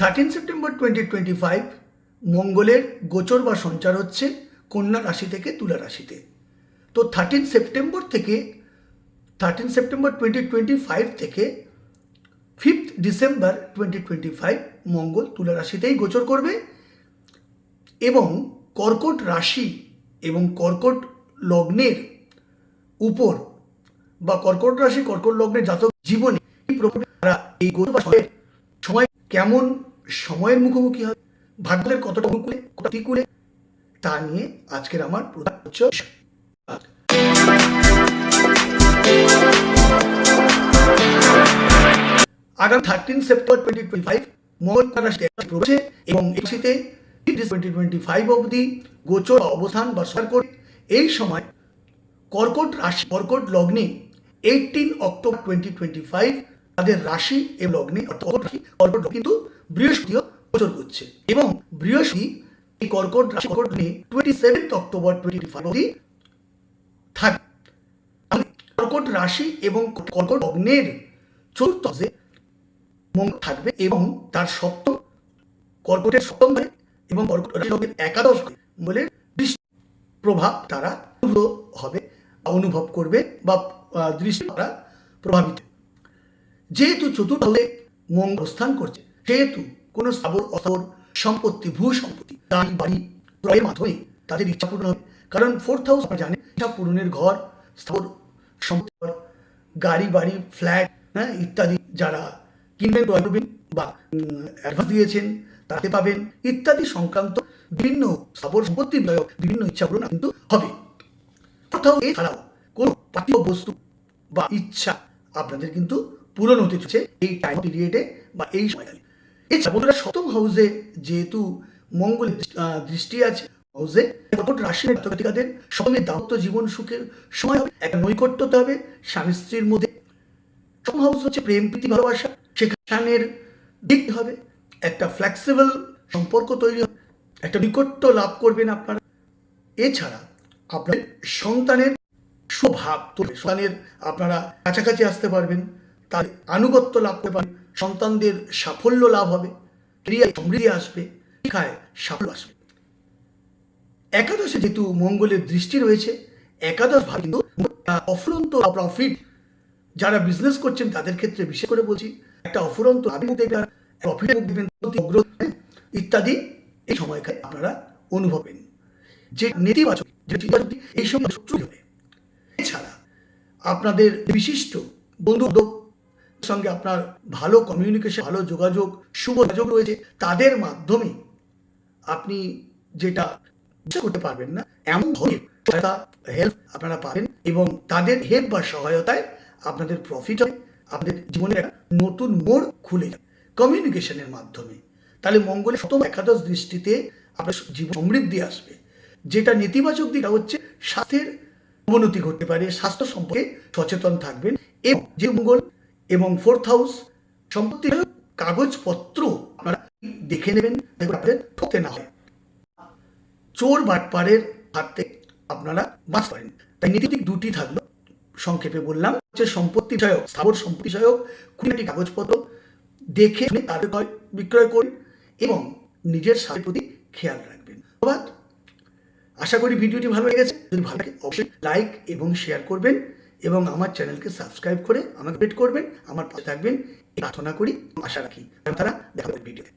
Thirteen September twenty twenty five মঙ্গলের গোচর বা সঞ্চার হচ্ছে কন্যা রাশি থেকে তুলা রাশিতে। তো থার্টিন সেপ্টেম্বর থেকে thirteen September twenty twenty five থেকে fifth December twenty twenty five মঙ্গল তুলা রাশিতেই গোচর করবে এবং কর্কট রাশি এবং কর্কট লগ্নের উপর বা কর্কট রাশি, কর্কট লগ্নের জাতক জীবনে এই সময় কেমন সময়ের মুখোমুখি হবে ভাগ্যের কতটা অনুকূলে প্রতিকূলে, তা নিয়ে আজকের আমার thirteen September twenty twenty five প্রবেশে এবং একুশিতে টোয়েন্টি টোয়েন্টি ফাইভ অবধি গোচর অবস্থান বা সর করে। এই সময় কর্কট রাশি, কর্কট লগ্নে eighteen October twenty twenty five তাদের রাশি এবং লগ্নে অর্থাৎ কর্কট কিন্তু বৃহস্পতিও গোচর করছে। এবং বৃহস্পতি এই কর্কট রাশি, কর্কট লগ্নে twenty seventh October twenty five অবধি থাকবে কর্কট রাশি এবং কর্কট লগ্নের চতুর্থ মঙ্গল থাকবে এবং তার সপ্তম, কর্কটের সপ্তম ঘরে এবং কর্কট লগ্নের একাদশ বলে প্রভাব তারা হবে অনুভব করবে বা দৃষ্টি তারা প্রভাবিত। যেহেতু চতুর্থ মঙ্গল স্থান করছে, সেহেতু কোনো স্থাবর, অস্থাবর সম্পত্তি, ভূ সম্পত্তি গাড়ি বাড়ি ক্রয়ের মাধ্যমে তাদের ইচ্ছা পূরণ হবে। কারণ ফোর্থ হাউস আপনারা জানেন, ইচ্ছা পূরণের ঘর, স্থাবর সম্পত্তি গাড়ি, বাড়ি ফ্ল্যাট হ্যাঁ ইত্যাদি যারা কিনবেন, ক্রয় করবেন বা অ্যাডভান্স দিয়েছেন, তাতে পাবেন ইত্যাদি সংক্রান্ত বিভিন্ন স্থাবর সম্পত্তি বিষয়ক বিভিন্ন ইচ্ছা পূরণ কিন্তু হবে। কোথাও এছাড়াও কোনো পার্থিব বস্তু বা ইচ্ছা আপনাদের কিন্তু পূরণ হতে চলেছে এই টাইম পিরিয়ডে বা এই সময়কালে এছাড়া বন্ধুরা, সপ্তম হাউসে যেহেতু মঙ্গলের দৃষ্টি- আছে হাউসে কর্কট রাশির জাতকাদের সপ্তমে দাম্পত্য জীবন সুখের সময় হবে নৈকট্য হতে হবে স্বামী স্ত্রীর মধ্যে। সপ্তম হাউস হচ্ছে প্রেম, প্রীতি, ভালোবাসা সেখানের দিক হবে, একটা ফ্লেক্সিবল সম্পর্ক তৈরি হবে, একটা নিকট্য লাভ করবেন আপনারা। এছাড়া আপনাদের সন্তানের স্বভাব তোলে সন্তানের আপনারা কাছাকাছি আসতে পারবেন, তার আনুগত্য লাভ করতে পারবেন, সন্তানদের সাফল্য লাভ হবে ক্রিয়ায় সমৃদ্ধি আসবে, শিক্ষায় সাফল্য আসবে। একাদশে যেহেতু মঙ্গলের দৃষ্টি রয়েছে, একাদশ ভাবে কিন্তু অফুরন্ত প্রফিট যারা বিজনেস করছেন, তাদের ক্ষেত্রে বিশেষ করে বলছি, একটা অফুরন্ত অগ্রগতি ইত্যাদি এই সময়কালে আপনারা অনুভবেন। যে নেতিবাচক এই সময় শত্রু হবে। আপনাদের বিশিষ্ট বন্ধু সঙ্গে আপনার ভালো কমিউনিকেশন ভালো যোগাযোগ, শুভ যোগাযোগ রয়েছে, তাদের মাধ্যমে আপনি যেটা করতে পারবেন না, এমন সহায়তা হেল্প আপনারা পাবেন এবং তাদের হেল্প বা সহায়তায় আপনাদের প্রফিট হবে, আপনাদের জীবনের একটা নতুন মোড় খুলে যাবে কমিউনিকেশনের মাধ্যমে। তাহলে মঙ্গলের সপ্তম একাদশ দৃষ্টিতে আপনার জীবন সমৃদ্ধি আসবে। যেটা নেতিবাচক দিকটা হচ্ছে স্বাস্থ্যের অবনতি ঘটতে পারে, স্বাস্থ্য সম্পর্কে সচেতন থাকবেন। এবং যে মঙ্গল এবং ফোর্থ হাউস সম্পত্তি কাগজপত্র, আপনারা দেখে নেবেন ঠকতে না হয়। চোর বাটপাড়ের হাত আপনারা বাঁচতে পারেন। তাই নীতিদিক দুটি থাকল, সংক্ষেপে বললাম। হচ্ছে সম্পত্তি বিষয়ক, স্থাবর সম্পত্তি বিষয়ক খুঁটিনাটি কাগজপত্র দেখে তাদের ক্রয় বিক্রয় করুন এবং নিজের স্বাস্থ্যের প্রতি খেয়াল রাখবেন। ধন্যবাদ। আশা করি ভিডিওটি ভালো লেগেছে। যদি ভালো লাগে অবশ্যই লাইক এবং শেয়ার করবেন এবং আমার চ্যানেলকে সাবস্ক্রাইব করে আমাকে ভেট করবেন, আমার পাশে থাকবেন। প্রার্থনা করি, আশা রাখি। তারা দেখা ভিডিও ভিডিওতে